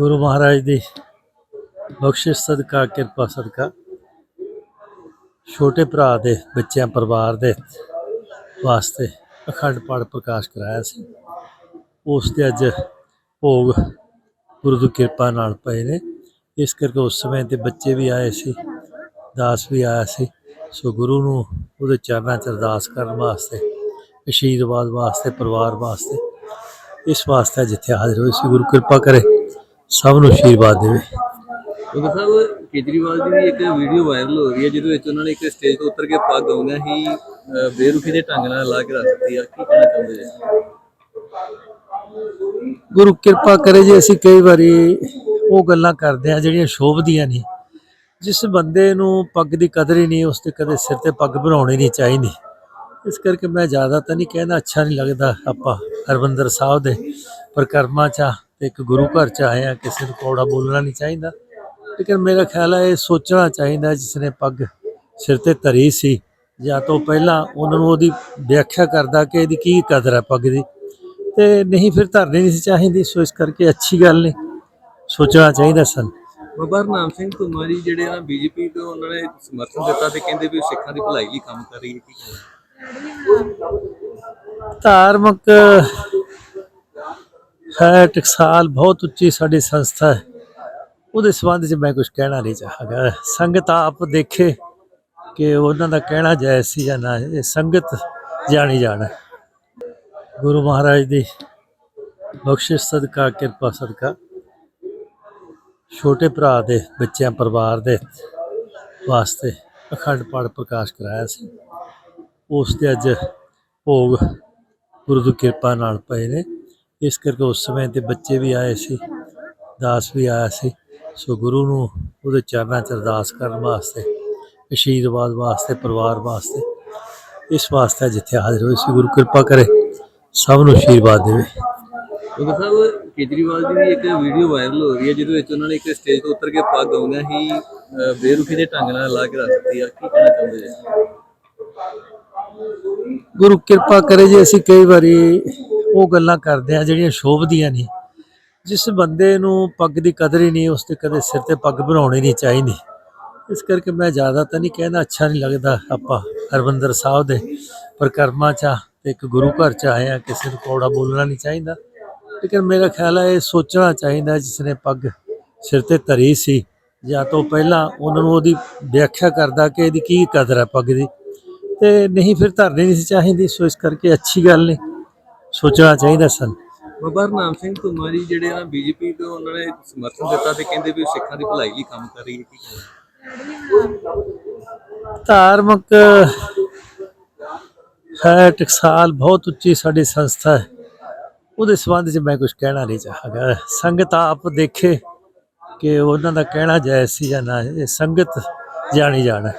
ਗੁਰੂ ਮਹਾਰਾਜ ਦੀ ਬਖਸ਼ਿਸ਼ ਸਦਕਾ, ਕਿਰਪਾ ਸਦਕਾ। ਛੋਟੇ ਭਰਾ ਦੇ ਬੱਚਿਆਂ, ਪਰਿਵਾਰ ਦੇ ਵਾਸਤੇ ਅਖੰਡ ਪਾਠ ਪ੍ਰਕਾਸ਼ ਕਰਾਇਆ ਸੀ। ਉਸ 'ਤੇ ਅੱਜ ਭੋਗ ਗੁਰੂ ਦੀ ਕਿਰਪਾ ਨਾਲ ਪਏ ਨੇ। ਇਸ ਕਰਕੇ ਉਸ ਸਮੇਂ ਤੇ ਬੱਚੇ ਵੀ ਆਏ ਸੀ, ਦਾਸ ਵੀ ਆਇਆ ਸੀ। ਸੋ ਗੁਰੂ ਨੂੰ ਉਹਦੇ ਚਰਨਾਂ 'ਚ ਅਰਦਾਸ ਕਰਨ ਵਾਸਤੇ, ਅਸ਼ੀਰਵਾਦ ਵਾਸਤੇ, ਪਰਿਵਾਰ ਵਾਸਤੇ, ਇਸ ਵਾਸਤੇ ਜਿੱਥੇ ਹਾਜ਼ਰ ਹੋਏ ਸੀ। ਗੁਰੂ ਕਿਰਪਾ ਕਰੇ। ਸਭ ਨੂੰ ਅਸ਼ੀਰਵਾਦ ਦੇਵੇ। ਡਾਕਟਰ ਸਾਹਿਬ ਕੇਜਰੀਵਾਲ ਜੀ ਦੀ ਇੱਕ ਵੀਡੀਓ ਵਾਇਰਲ ਹੋ ਰਹੀ ਹੈ ਜਿਹਦੇ ਵਿੱਚ ਉਹਨਾਂ ਨੇ ਇੱਕ ਸਟੇਜ ਤੋਂ ਉਤਰ ਕੇ ਪੱਗ ਆਉਂਦਿਆਂ ਹੀ ਬੇਰੁਖੀ ਦੇ ਢੰਗ ਨਾਲ ਲਾ ਕੇ ਰੱਖ ਦਿੱਤੀ ਆ। ਕੀ ਕਹਿਣਾ ਚਾਹੁੰਦੇ ਜੀ? ਗੁਰੂ ਕਿਰਪਾ ਕਰੇ ਜੀ ਅਸੀਂ ਕਈ ਵਾਰੀ ਉਹ ਗੱਲਾਂ ਕਰਦੇ ਆ ਜਿਹੜੀਆਂ ਸ਼ੋਭਦੀਆਂ ਨਹੀਂ। ਜਿਸ ਬੰਦੇ ਨੂੰ ਪੱਗ ਦੀ ਕਦਰ ਹੀ ਨਹੀਂ ਉਸ ਤੇ ਕਦੇ ਸਿਰ ਤੇ ਪੱਗ ਬਣਾਉਣੀ ਨਹੀਂ ਚਾਹੀਦੀ। ਇਸ ਕਰਕੇ ਮੈਂ ਜ਼ਿਆਦਾ ਤਾਂ ਨਹੀਂ ਕਹਿੰਦਾ ਅੱਛਾ ਨਹੀਂ ਲੱਗਦਾ ਆਪਾਂ ਹਰਬੰਦਰ ਸਾਹਿਬ ਦੇ ਪਰਿਕਰਮਾ ਚ ਆ। ਤੇ ਇੱਕ ਗੁਰੂ ਘਰ ਚ ਆਏ ਆ ਕਿਸੇ ਨੂੰ ਕੌੜਾ ਬੋਲਣਾ ਨਹੀਂ ਚਾਹੀਦਾ। ਲੇਕਿਨ ਮੇਰਾ ਖਿਆਲ ਹੈ ਇਹ ਸੋਚਣਾ ਚਾਹੀਦਾ ਜਿਸ ਨੇ ਪੱਗ ਸਿਰ ਤੇ ਧਰੀ ਸੀ ਜਾਂ ਤੋਂ ਪਹਿਲਾਂ ਉਹਨਾਂ ਨੂੰ ਉਹਦੀ ਵਿਆਖਿਆ ਕਰਦਾ ਕਿ ਇਹਦੀ ਕੀ ਕਦਰ ਹੈ ਪੱਗ ਦੀ। ਤੇ ਨਹੀਂ ਫਿਰ ਧਰਨੀ ਨਹੀਂ ਸੀ ਚਾਹੀਦੀ ਸੋ ਇਸ ਕਰਕੇ ਅੱਛੀ ਗੱਲ ਨਹੀਂ ਸੋਚਣਾ ਚਾਹੀਦਾ ਸਨ। ਬਾਬਾ ਹਰਨਾਮ ਸਿੰਘ ਜੀ ਜਿਹੜੇ ਆ ਬੀਜੇਪੀ ਤੋਂ ਉਹਨਾਂ ਨੇ ਸਮਰਥਨ ਦਿੱਤਾ ਤੇ ਕਹਿੰਦੇ ਵੀ ਸਿੱਖਾਂ ਦੀ ਭਲਾਈ ਲਈ ਕੰਮ ਕਰ ਰਹੀ ਹੈ ਕੀ ਧਾਰਮਿਕ ਹੈ ਟਕਸਾਲ ਬਹੁਤ ਉੱਚੀ ਸਾਡੀ ਸੰਸਥਾ ਹੈ। ਉਹਦੇ ਸੰਬੰਧ 'ਚ ਮੈਂ ਕੁਝ ਕਹਿਣਾ ਨਹੀਂ ਚਾਹਾਂਗਾ। ਸੰਗਤ ਆਪ ਦੇਖੇ ਕਿ ਉਹਨਾਂ ਦਾ ਕਹਿਣਾ ਜਾਇਜ਼ ਸੀ ਜਾਂ ਨਾ। ਇਹ ਸੰਗਤ ਜਾਣੀ ਜਾਣਾ ਗੁਰੂ ਮਹਾਰਾਜ ਦੀ ਬਖਸ਼ਿਸ਼, ਸਦਕਾ, ਕਿਰਪਾ, ਸਦਕਾ। ਛੋਟੇ ਭਰਾ ਦੇ, ਬੱਚਿਆਂ, ਪਰਿਵਾਰ ਦੇ ਵਾਸਤੇ ਅਖੰਡ ਪਾਠ ਪ੍ਰਕਾਸ਼ ਕਰਾਇਆ ਸੀ। ਉਸ ਦੇ ਅੱਜ ਭੋਗ ਗੁਰੂ ਦੀ ਕਿਰਪਾ ਨਾਲ ਪਏ ਨੇ। ਇਸ ਕਰਕੇ ਉਸ ਸਮੇਂ ਤੇ ਬੱਚੇ ਵੀ ਆਏ ਸੀ ਦਾਸ ਵੀ ਆਇਆ ਸੀ। ਸੋ ਗੁਰੂ ਨੂੰ ਉਹਦੇ ਚਰਨਾਂ 'ਚ ਅਰਦਾਸ ਕਰਨ ਵਾਸਤੇ ਅਸ਼ੀਰਵਾਦ ਵਾਸਤੇ ਪਰਿਵਾਰ ਵਾਸਤੇ ਇਸ ਵਾਸਤੇ ਜਿੱਥੇ ਹਾਜ਼ਰ ਹੋਏ ਸੀ ਗੁਰੂ ਕਿਰਪਾ ਕਰੇ ਸਭ ਨੂੰ ਅਸ਼ੀਰਵਾਦ ਦੇਵੇ। ਡਾਕਟਰ ਸਾਹਿਬ ਕੇਜਰੀਵਾਲ ਜੀ ਦੀ ਇੱਕ ਵੀਡੀਓ ਵਾਇਰਲ ਹੋ ਰਹੀ ਹੈ ਜਿਹਦੇ ਵਿੱਚ ਉਹਨਾਂ ਨੇ ਇੱਕ ਸਟੇਜ ਤੋਂ ਉਤਰ ਕੇ ਪੱਗ ਆਉਂਦਿਆਂ ਹੀ ਬੇਰੁਖੀ ਦੇ ਢੰਗ ਨਾਲ ਲਾ ਕੇ ਰੱਖ ਦਿੱਤੀ ਆ ਕੀ ਕਹਿਣਾ ਚਾਹੁੰਦੇ ਜੀ ਗੁਰੂ ਕਿਰਪਾ ਕਰੇ ਜੀ ਅਸੀਂ ਕਈ ਵਾਰੀ ਉਹ ਗੱਲਾਂ ਕਰਦੇ ਆ ਜਿਹੜੀਆਂ ਸ਼ੋਭਦੀਆਂ ਨਹੀਂ ਜਿਸ ਬੰਦੇ ਨੂੰ ਪੱਗ ਦੀ ਕਦਰ ਹੀ ਨਹੀਂ, ਉਸ ਤੇ ਕਦੇ ਸਿਰ ਤੇ ਪੱਗ ਬਣਾਉਣੀ ਨਹੀਂ ਚਾਹੀਦੀ। ਇਸ ਕਰਕੇ ਮੈਂ ਜ਼ਿਆਦਾ ਤਾਂ ਨਹੀਂ ਕਹਿੰਦਾ ਅੱਛਾ ਨਹੀਂ ਲੱਗਦਾ ਆਪਾਂ ਹਰਬੰਦਰ ਸਾਹਿਬ ਦੇ ਪਰਿਕਰਮਾ ਚ ਆ ਤੇ ਇੱਕ ਗੁਰੂ ਘਰ ਚ ਆਏ ਆ, ਕਿਸੇ ਨੂੰ ਕੌੜਾ ਬੋਲਣਾ ਨਹੀਂ ਚਾਹੀਦਾ। ਲੇਕਿਨ ਮੇਰਾ ਖਿਆਲ ਹੈ ਇਹ ਸੋਚਣਾ ਚਾਹੀਦਾ ਜਿਸ ਨੇ ਪੱਗ ਸਿਰ ਤੇ ਧਰੀ ਸੀ, ਜਾਂ ਤੋਂ ਪਹਿਲਾਂ ਉਹਨਾਂ ਨੂੰ ਉਹਦੀ ਵਿਆਖਿਆ ਕਰਦਾ ਕਿ ਇਹਦੀ ਕੀ ਕਦਰ ਹੈ ਪੱਗ ਦੀ। ਤੇ ਨਹੀਂ ਫਿਰ ਧਰਨੀ ਨਹੀਂ ਸੀ ਚਾਹੀਦੀ, ਸੋ ਇਸ ਕਰਕੇ ਅੱਛੀ ਗੱਲ ਨਹੀਂ। ਸੋਚਣਾ ਚਾਹੀਦਾ ਸਨ। ਬਾਬਾ ਹਰਨਾਮ ਸਿੰਘ ਜੀ ਜਿਹੜੇ ਆ ਬੀਜੇਪੀ ਤੋਂ ਉਹਨਾਂ ਨੇ ਸਮਰਥਨ ਦਿੱਤਾ ਤੇ ਕਹਿੰਦੇ ਵੀ ਸਿੱਖਾਂ ਦੀ ਭਲਾਈ ਲਈ ਕੰਮ ਕਰ ਰਹੀ ਹੈ ਕੀ ਧਾਰਮਿਕ ਹੈ ਟਕਸਾਲ ਬਹੁਤ ਉੱਚੀ ਸਾਡੀ ਸੰਸਥਾ ਹੈ। ਉਹਦੇ ਸੰਬੰਧ 'ਚ ਮੈਂ ਕੁਝ ਕਹਿਣਾ ਨਹੀਂ ਚਾਹਾਂਗਾ। ਸੰਗਤ ਆਪ ਦੇਖੇ ਕਿ ਉਹਨਾਂ ਦਾ ਕਹਿਣਾ ਜਾਇਜ਼ ਸੀ ਜਾਂ ਨਾ ਇਹ ਸੰਗਤ ਜਾਣੀ ਜਾਣਾ